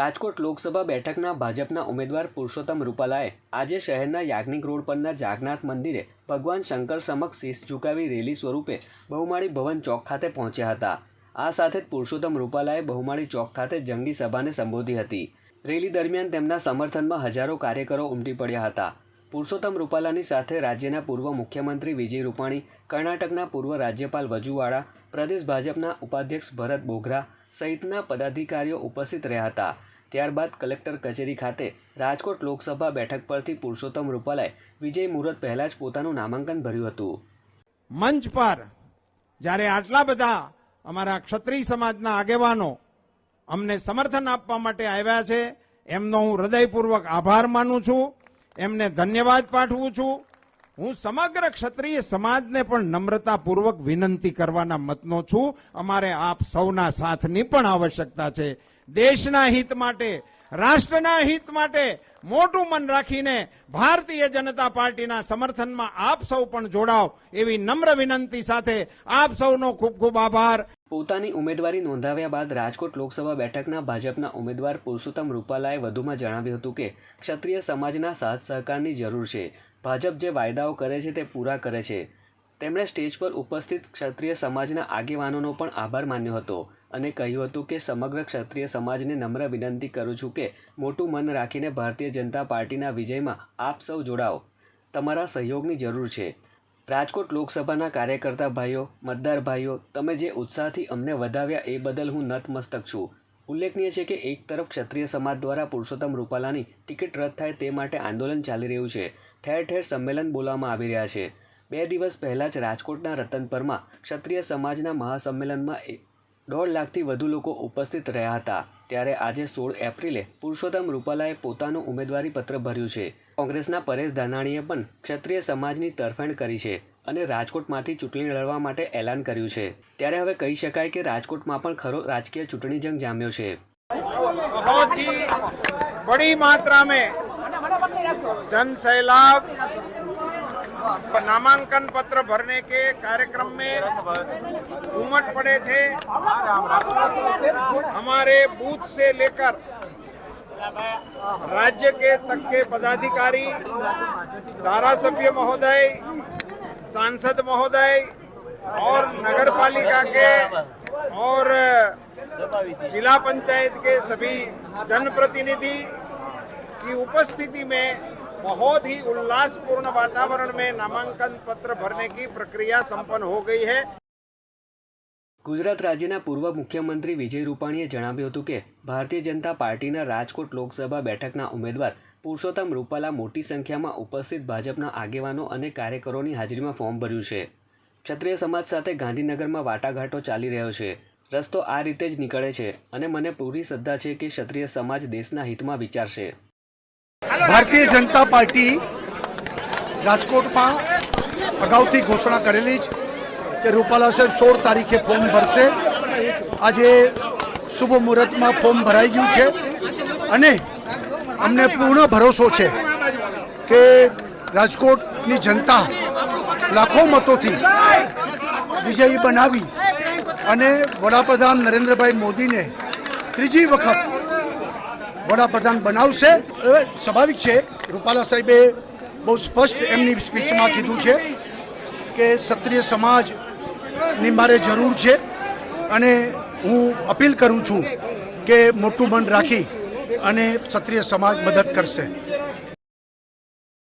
રાજકોટ લોકસભા બેઠકના ભાજપના ઉમેદવાર પુરુષોત્તમ રૂપાલાએ આજે શહેરના યાજ્ઞિક રોડ પરના જાગનાથ મંદિરે ભગવાન શંકર સમક્ષ શીશ ઝુકાવી રેલી સ્વરૂપે બહુમાળી ભવન ચોક ખાતે પહોંચ્યા હતા. આ સાથે જ પુરુષોત્તમ રૂપાલાએ બહુમાળી ચોક ખાતે જંગી સભાને સંબોધી હતી. રેલી દરમિયાન તેમના સમર્થનમાં હજારો કાર્યકરો ઉમટી પડ્યા હતા. પુરુષોત્તમ રૂપાલાની સાથે રાજ્યના પૂર્વ મુખ્યમંત્રી વિજય રૂપાણી, કર્ણાટકના પૂર્વ રાજ્યપાલ વજુવાળા, પ્રદેશ ભાજપના ઉપાધ્યક્ષ ભરત બોઘરા સહિતના પદાધિકારીઓ ઉપસ્થિત રહ્યા હતા. ત્યારબાદ કલેક્ટર કચેરી ખાતે રાજકોટ લોકસભા બેઠક પરથી પુરુષોત્તમ રૂપાલાએ વિજય મુહૂર્ત પહેલા જ પોતાનું નામાંકન ભર્યું હતું. મંચ પર જ્યારે આટલા બધા અમારા ક્ષત્રિય સમાજના આગેવાનો અમને સમર્થન આપવા માટે આવ્યા છે, એમનો હું હૃદયપૂર્વક આભાર માનું છું. એમને ધન્યવાદ પાઠવું છું. હું સમગ્ર ક્ષત્રિય સમાજને પણ નમ્રતાપૂર્વક વિનંતી કરવાના મતનો છું. અમારે આપ સૌના સાથની પણ આવશ્યકતા છે. દેશના હિત માટે, રાષ્ટ્રના હિત માટે મોટું મન રાખીને ભારતીય જનતા પાર્ટીના સમર્થનમાં આપ સૌ પણ જોડાવ એવી નમ્ર વિનંતી સાથે આપ સૌનો ખૂબ ખૂબ આભાર. પોતાની ઉમેદવારી નોંધાવ્યા બાદ રાજકોટ લોકસભા બેઠકના ભાજપના ઉમેદવાર પુરુષોત્તમ રૂપાલાએ વધુમાં જણાવ્યું હતું કે, ક્ષત્રિય સમાજના સાથ સહકારની જરૂર છે. ભાજપ જે વાયદાઓ કરે છે તે પૂરા કરે છે. તેમણે સ્ટેજ પર ઉપસ્થિત ક્ષત્રિય સમાજના આગેવાનોનો પણ આભાર માન્યો હતો અને કહ્યું હતું કે, સમગ્ર ક્ષત્રિય સમાજને નમ્ર વિનંતી કરું છું કે, મોટું મન રાખીને ભારતીય જનતા પાર્ટીના વિજયમાં આપ સૌ જોડાઓ. તમારા સહયોગની જરૂર છે. રાજકોટ લોકસભાના કાર્યકર્તા ભાઈઓ, મતદાર ભાઈઓ, તમે જે ઉત્સાહથી અમને વધાવ્યા એ બદલ હું નતમસ્તક છું. ઉલ્લેખનીય છે કે એક તરફ ક્ષત્રિય સમાજ દ્વારા પુરુષોત્તમ રૂપાલાની ટિકિટ રદ થાય તે માટે આંદોલન ચાલી રહ્યું છે. ઠેર ઠેર સંમેલન બોલાવવામાં આવી રહ્યા છે. બે દિવસ પહેલાં જ રાજકોટના રતનપરમાં ક્ષત્રિય સમાજના મહાસંમેલનમાં દોઢ લાખથી વધુ લોકો ઉપસ્થિત રહ્યા હતા. ત્યારે આજે સોળ એપ્રિલે પુરુષોત્તમ રૂપાલાએ પોતાનું ઉમેદવારીપત્ર ભર્યું છે. કોંગ્રેસના પરેશ ધાનાણીએ પણ ક્ષત્રિય સમાજની તરફેણ કરી છે અને રાજકોટમાંથી ચૂંટણી લડવા માટે એલાન કર્યું છે. ત્યારે હવે કહી શકાય કે રાજકોટમાં પણ ખરો રાજકીય ચૂંટણી જંગ જામ્યો છે. બડી માત્રા મેં જન સૈલાબ नामांकन पत्र भरने के कार्यक्रम में उमट पड़े थे। हमारे बूथ से लेकर राज्य के तक के पदाधिकारी धारा सभ्य महोदय, सांसद महोदय और नगर पालिका के और जिला पंचायत के सभी जनप्रतिनिधि की उपस्थिति में बहुत ही उल्लासपूर्ण वातावरण में नामांकन पत्र भरने की प्रक्रिया संपन्न हो गई है ગુજરાત રાજ્યના પૂર્વ મુખ્યમંત્રી વિજય રૂપાણીએ જણાવ્યું હતું કે ભારતીય જનતા પાર્ટીના રાજકોટ લોકસભા બેઠકના ઉમેદવાર પુરુષોત્તમ રૂપાલા મોટી સંખ્યામાં ઉપસ્થિત ભાજપના આગેવાનો અને કાર્યકરોની હાજરીમાં ફોર્મ ભર્યું છે ક્ષત્રિય સમાજ સાથે ગાંધીનગરમાં વાટાઘાટો ચાલી રહ્યો છે રસ્તો આ રીતે જ નીકળે છે અને મને પૂરી શ્રદ્ધા છે કે ક્ષત્રિય સમાજ દેશના હિતમાં વિચારશે ભારતીય જનતા પાર્ટી રાજકોટમાં અગાઉથી ઘોષણા કરેલી જ કે રૂપાલા સાહેબ સોળ તારીખે ફોર્મ ભરશે. આજે શુભ મુહૂર્તમાં ફોર્મ ભરાઈ ગયું છે અને અમને પૂર્ણ ભરોસો છે કે રાજકોટની જનતા લાખો મતોથી વિજયી બનાવી અને વડાપ્રધાન નરેન્દ્રભાઈ મોદીને ત્રીજી વખત વડાપ્રધાન બનાવશે. હવે સ્વાભાવિક છે, રૂપાલા સાહેબે બહુ સ્પષ્ટ એમની સ્પીચમાં કીધું છે કે ક્ષત્રિય સમાજની મારે જરૂર છે અને હું અપીલ કરું છું કે મોટું મન રાખી અને ક્ષત્રિય સમાજ મદદ કરશે.